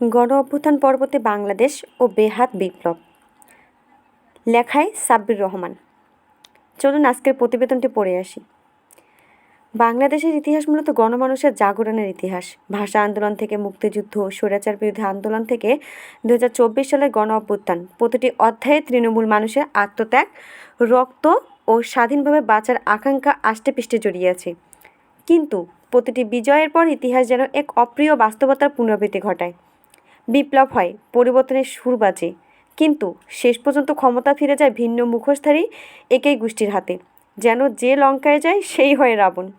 গণ অভ্যুত্থান পরবর্তী বাংলাদেশ ও বেহাত বিপ্লব। লেখায় সাব্বির রহমান। চলুন আজকের প্রতিবেদনটি পড়ে আসি। বাংলাদেশের ইতিহাস মূলত গণমানুষের জাগরণের ইতিহাস। ভাষা আন্দোলন থেকে মুক্তিযুদ্ধ, স্বৈরাচার বিরোধী আন্দোলন থেকে দু হাজার চব্বিশ সালের গণ অভ্যুত্থান প্রতিটি অধ্যায়ে তৃণমূল মানুষের আত্মত্যাগ, রক্ত ও স্বাধীনভাবে বাঁচার আকাঙ্ক্ষা আষ্টেপৃষ্টে জড়িয়ে আছে। কিন্তু প্রতিটি বিজয়ের পর ইতিহাস যেন এক অপ্রিয় বাস্তবতার পুনরাবৃত্তি ঘটায়। বিপ্লব হয়, পরিবর্তনের সুর বাজে। কিন্তু শেষ পর্যন্ত ক্ষমতা ফিরে যায় ভিন্ন মুখোশধারী একই গোষ্ঠীর হাতে। যেন যে লঙ্কায় যায়, সেই হয় রাবণ।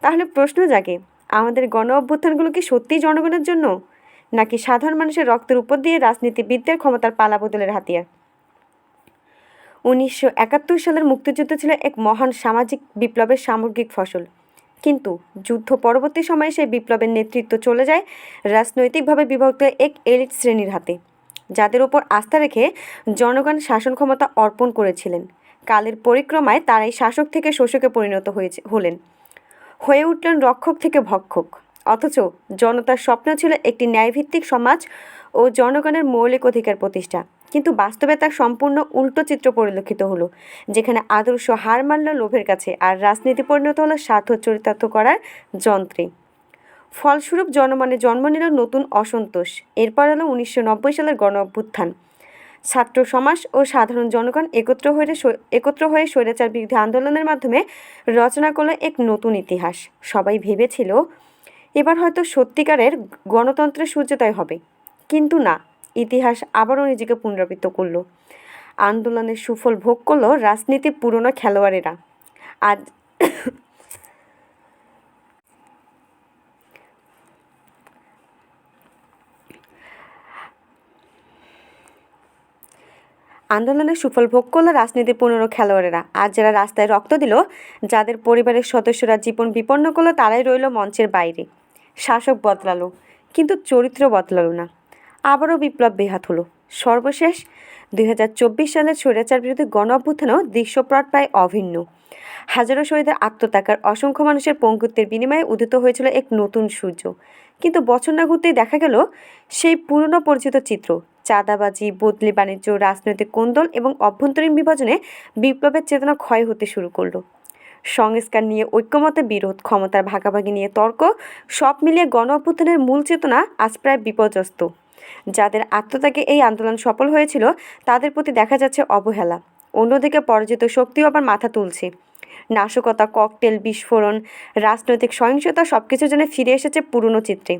তাহলে প্রশ্ন জাগে, আমাদের গণ অভ্যুত্থানগুলো কি সত্যিই জনগণের জন্য? নাকি সাধারণ মানুষের রক্তের উপর দিয়ে রাজনীতিবিদদের ক্ষমতার পালা বদলের হাতিয়ার? উনিশশো একাত্তর সালের মুক্তিযুদ্ধ ছিল এক মহান সামাজিক বিপ্লবের সামগ্রিক ফসল। কিন্তু যুদ্ধ পরবর্তী সময়ে সেই বিপ্লবের নেতৃত্ব চলে যায় রাজনৈতিকভাবে বিভক্ত এক এলিট শ্রেণির হাতে, যাদের ওপর আস্থা রেখে জনগণ শাসন ক্ষমতা অর্পণ করেছিলেন। কালের পরিক্রমায় তারাই শাসক থেকে শোষকে পরিণত হয়েছে, হলেন। হয়ে উঠলেন রক্ষক থেকে ভক্ষক। অথচ জনতার স্বপ্ন ছিল একটি ন্যায়ভিত্তিক সমাজ ও জনগণের মৌলিক অধিকার প্রতিষ্ঠা। কিন্তু বাস্তবে তার সম্পূর্ণ উল্টো চিত্র পরিলক্ষিত হলো, যেখানে আদর্শ হার মানল লোভের কাছে আর রাজনীতি পরিণত হলো স্বার্থ চরিতার্থ করার যন্ত্রে। ফলস্বরূপ জনমনে জন্ম নিল নতুন অসন্তোষ, এরপর হলো উনিশশো নব্বই সালের গণ অভ্যুত্থান ছাত্র সমাজ ও সাধারণ জনগণ একত্র হয়ে একত্র হয়ে স্বৈরাচার বিরুদ্ধে আন্দোলনের মাধ্যমে রচনা করল এক নতুন ইতিহাস। সবাই ভেবেছিল, এবার হয়তো সত্যিকারের গণতন্ত্রের সূর্যোদয় হবে। কিন্তু না ইতিহাস আবারও নিজেকে পুনরাবৃত্ত করল। আন্দোলনের সুফল ভোগ করল রাজনীতির পুরনো খেলোয়াড়েরা। আজ আন্দোলনের সুফল ভোগ করল রাজনীতির পুনরো খেলোয়াড়েরা। আজ যারা রাস্তায় রক্ত দিল, যাদের পরিবারের সদস্যরা জীবন বিপন্ন করল, তারাই রইল মঞ্চের বাইরে। শাসক বদলালো, কিন্তু চরিত্র বদলালো না। আবারও বিপ্লব বেহাত হলো। সর্বশেষ দুই হাজার চব্বিশ সালের স্বৈরাচার বিরুদ্ধে গণ অভ্যুত্থানও দৃশ্যপ্রট প্রায় অভিন্ন। হাজারো শহীদের আত্মত্যাগার অসংখ্য মানুষের পঙ্গুত্বের বিনিময়ে উদিত হয়েছিল এক নতুন সূর্য। কিন্তু বছর না ঘুরতেই দেখা গেল সেই পুরনো পরিচিত চিত্র। চাঁদাবাজি, বদলি, বাণিজ্য, রাজনৈতিক কোন্দল এবং অভ্যন্তরীণ বিভাজনে বিপ্লবের চেতনা ক্ষয় হতে শুরু করল। সংস্কার নিয়ে ঐক্যমতে বিরোধ, ক্ষমতার ভাগাভাগি নিয়ে তর্ক, সব মিলিয়ে গণ অভ্যুত্থানের মূল চেতনা আজ প্রায় বিপর্যস্ত। যাদের আত্মত্যাগে এই আন্দোলন সফল হয়েছিল, তাদের প্রতি দেখা যাচ্ছে অবহেলা। অন্যদিকে পরাজিত শক্তিও আবার মাথা তুলছে। নাশকতা, ককটেল, বিস্ফোরণ, রাজনৈতিক সহিংসতা সব কিছু যেন ফিরে এসেছে পুরনো চিত্রে।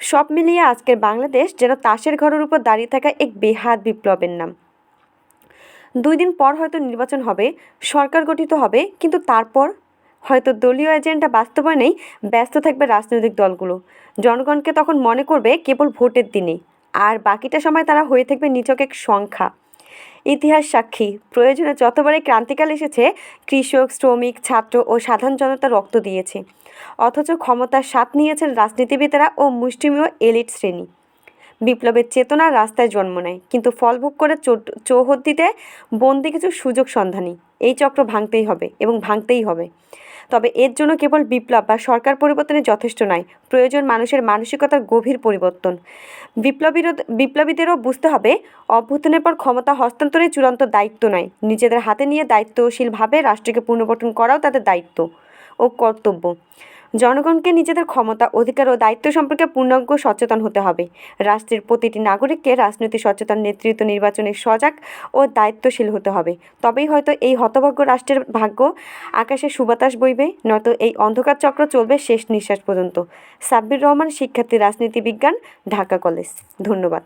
সব মিলিয়ে আজকের বাংলাদেশ যেন তাসের ঘরের উপর দাঁড়িয়ে থাকা এক বেহাত বিপ্লবের নাম। দুই দিন পর হয়তো নির্বাচন হবে, সরকার গঠিত হবে, কিন্তু তারপর হয়তো দলীয় এজেন্ডা বাস্তবায়নেই ব্যস্ত থাকবে রাজনৈতিক দলগুলো। জনগণকে তখন মনে করবে কেবল ভোটের দিনে আর বাকিটা সময় তারা হয়ে থাকবে নিচক এক সংখ্যা। ইতিহাস সাক্ষী, প্রয়োজনে যতবারই ক্রান্তিকাল এসেছে, কৃষক, শ্রমিক, ছাত্র ও সাধারণ জনতা রক্ত দিয়েছে। অথচ ক্ষমতার স্বাদ নিয়েছেন রাজনীতিবিদেরা ও মুষ্টিমেয় এলিট শ্রেণি। বিপ্লবের চেতনা রাস্তায় জন্ম নেয়, কিন্তু ফলভোগ করে চৌহদ্দিতে বন্দি কিছু সুযোগ সন্ধানী। এই চক্র ভাঙতেই হবে এবং ভাঙতেই হবে। তবে এর জন্য কেবল বিপ্লব বা সরকার পরিবর্তনে যথেষ্ট নয়, প্রয়োজন মানুষের মানসিকতার গভীর পরিবর্তন। বিপ্লবীর বিপ্লবীদেরও বুঝতে হবে, অভ্যুত্থানের পর ক্ষমতা হস্তান্তরের চূড়ান্ত দায়িত্ব নয়। নিজেদের হাতে নিয়ে দায়িত্বশীলভাবে রাষ্ট্রকে পুনর্গঠন করাও তাদের দায়িত্ব ও কর্তব্য। জনগণকে নিজেদের ক্ষমতা, অধিকার ও দায়িত্ব সম্পর্কে পূর্ণাঙ্গ সচেতন হতে হবে। রাষ্ট্রের প্রতিটি নাগরিককে রাজনৈতিক সচেতন, নেতৃত্ব নির্বাচনে সজাগ ও দায়িত্বশীল হতে হবে। তবেই হয়তো এই হতভাগ্য রাষ্ট্রের ভাগ্য আকাশে সুবাতাস বইবে, নয়তো এই অন্ধকার চক্র চলবে শেষ নিঃশ্বাস পর্যন্ত। সাব্বির রহমান, শিক্ষার্থী, রাজনীতি বিজ্ঞান, ঢাকা কলেজ। ধন্যবাদ।